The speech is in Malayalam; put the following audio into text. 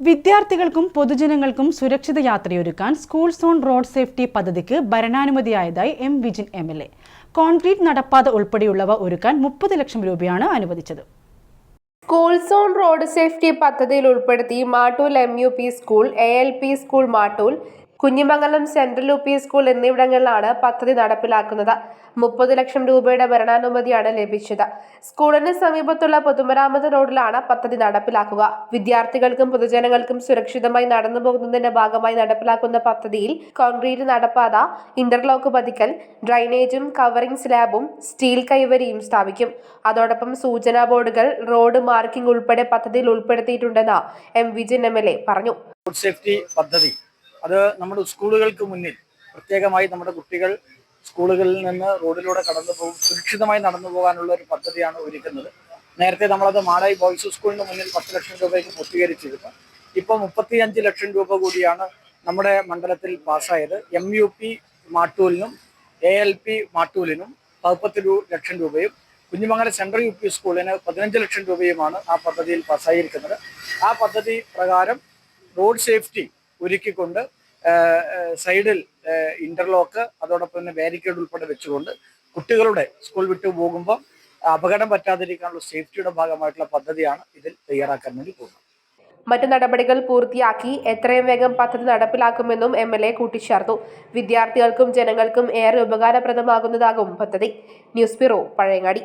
വിദ്യാർത്ഥികൾക്കും പൊതുജനങ്ങൾക്കും സുരക്ഷിത യാത്രയൊരുക്കാൻ സ്കൂൾ സോൺ റോഡ് സേഫ്റ്റി പദ്ധതിക്ക് ഭരണാനുമതിയായതായി M Vijin M L A. Concrete നടപ്പാത ഉൾപ്പെടെയുള്ളവ ഒരുക്കാൻ മുപ്പത് ലക്ഷം രൂപയാണ് അനുവദിച്ചത്. സ്കൂൾ സോൺ റോഡ് സേഫ്റ്റി പദ്ധതിയിൽ ഉൾപ്പെടുത്തി Mattool M U P school A L P school Mattool Kunhimangalam central U P school എന്നിവിടങ്ങളിലാണ് പദ്ധതി നടപ്പിലാക്കുന്നത്. മുപ്പത് ലക്ഷം രൂപയുടെ ഭരണാനുമതിയാണ് ലഭിച്ചത്. സ്കൂളിന് സമീപത്തുള്ള പൊതുമരാമത്ത് റോഡിലാണ് പദ്ധതി നടപ്പിലാക്കുക. വിദ്യാർത്ഥികൾക്കും പൊതുജനങ്ങൾക്കും സുരക്ഷിതമായി നടന്നു പോകുന്നതിന്റെ ഭാഗമായി നടപ്പിലാക്കുന്ന പദ്ധതിയിൽ കോൺക്രീറ്റ് നടപ്പാത ഇന്റർലോക്ക് പതിക്കൽ ഡ്രൈനേജും കവറിംഗ് സ്ലാബും സ്റ്റീൽ കൈവരിയും സ്ഥാപിക്കും. അതോടൊപ്പം സൂചനാ ബോർഡുകൾ റോഡ് മാർക്കിംഗ് ഉൾപ്പെടെ പദ്ധതിയിൽ ഉൾപ്പെടുത്തിയിട്ടുണ്ടെന്ന് M Vijayan M L A പറഞ്ഞു. ഫുഡ് സേഫ്റ്റി പദ്ധതി അത് നമ്മുടെ സ്കൂളുകൾക്ക് മുന്നിൽ പ്രത്യേകമായി നമ്മുടെ കുട്ടികൾ സ്കൂളുകളിൽ നിന്ന് റോഡിലൂടെ കടന്നു പോകും സുരക്ഷിതമായി നടന്നു പോകാനുള്ള ഒരു പദ്ധതിയാണ് ഒരുക്കുന്നത്. നേരത്തെ നമ്മളത് മാടായി ബോയ്സ് സ്കൂളിന് മുന്നിൽ പത്ത് ലക്ഷം രൂപയ്ക്ക് പൂർത്തീകരിച്ചിരുന്നു. ഇപ്പോൾ മുപ്പത്തിയഞ്ച് ലക്ഷം രൂപ കൂടിയാണ് നമ്മുടെ മണ്ഡലത്തിൽ പാസ്സായത്. എം യു പി മാട്ടൂലിനും എ എൽ പി മാട്ടൂലിനും പതിപ്പത്തി ലക്ഷം രൂപയും കുഞ്ഞുമംഗലം സെൻട്രൽ യു പി സ്കൂളിന് പതിനഞ്ച് ലക്ഷം രൂപയുമാണ് ആ പദ്ധതിയിൽ പാസ്സായിരിക്കുന്നത്. ആ പദ്ധതി പ്രകാരം റോഡ് സേഫ്റ്റി ഒരുക്കിക്കൊണ്ട് സൈഡിൽ ഇന്റർലോക്ക് അതോടൊപ്പം തന്നെ ബാരിക്കേഡ് ഉൾപ്പെടെ വെച്ചുകൊണ്ട് കുട്ടികളുടെ സ്കൂൾ വിട്ടു പോകുമ്പോൾ അപകടം പറ്റാതിരിക്കാനുള്ള സേഫ്റ്റിയുടെ ഭാഗമായിട്ടുള്ള പദ്ധതിയാണ് ഇതിൽ തയ്യാറാക്കാൻ വേണ്ടി പോകുന്നത്. മറ്റ് നടപടികൾ പൂർത്തിയാക്കി എത്രയും വേഗം പദ്ധതി നടപ്പിലാക്കുമെന്നും എം എൽ എ കൂട്ടിച്ചേർത്തു. വിദ്യാർത്ഥികൾക്കും ജനങ്ങൾക്കും ഏറെ ഉപകാരപ്രദമാകുന്നതാകും പദ്ധതി. News bureau Pazhayangadi.